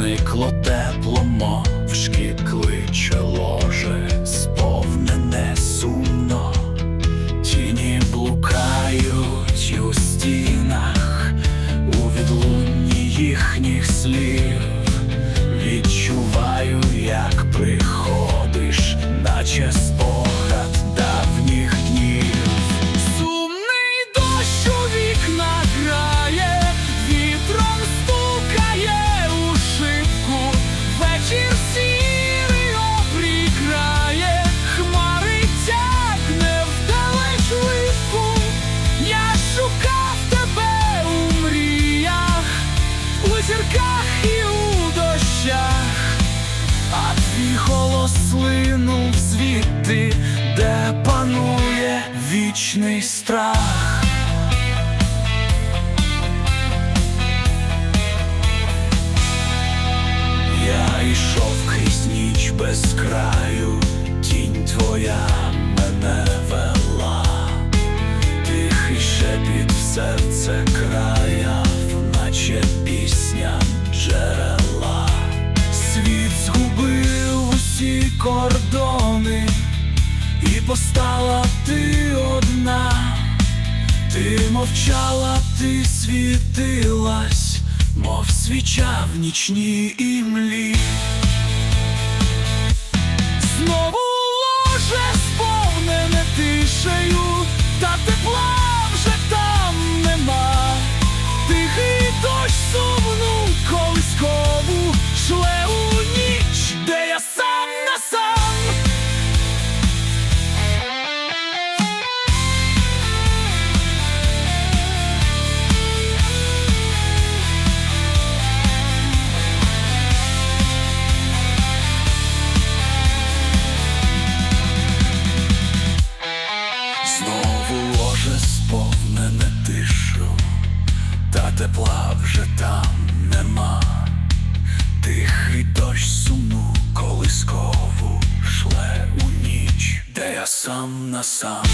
зникло тепло, мовчки шкікличе ложе, сповнене сумно, тіні блукають у стінах, у відлунні їхніх слів. Відчуваю, як приходиш, наче у зірках і у дощах, а твій голос линув звідти, де панує вічний страх. Я йшов крізь ніч без краю, тінь твоя кордони, і постала ти одна, ти мовчала, ти світилась, мов свіча в нічній імлі. Знову ложе сповнене тишу, та тепла вже там нема. Тихий дощ сумну колискову шле у ніч, де я сам на сам.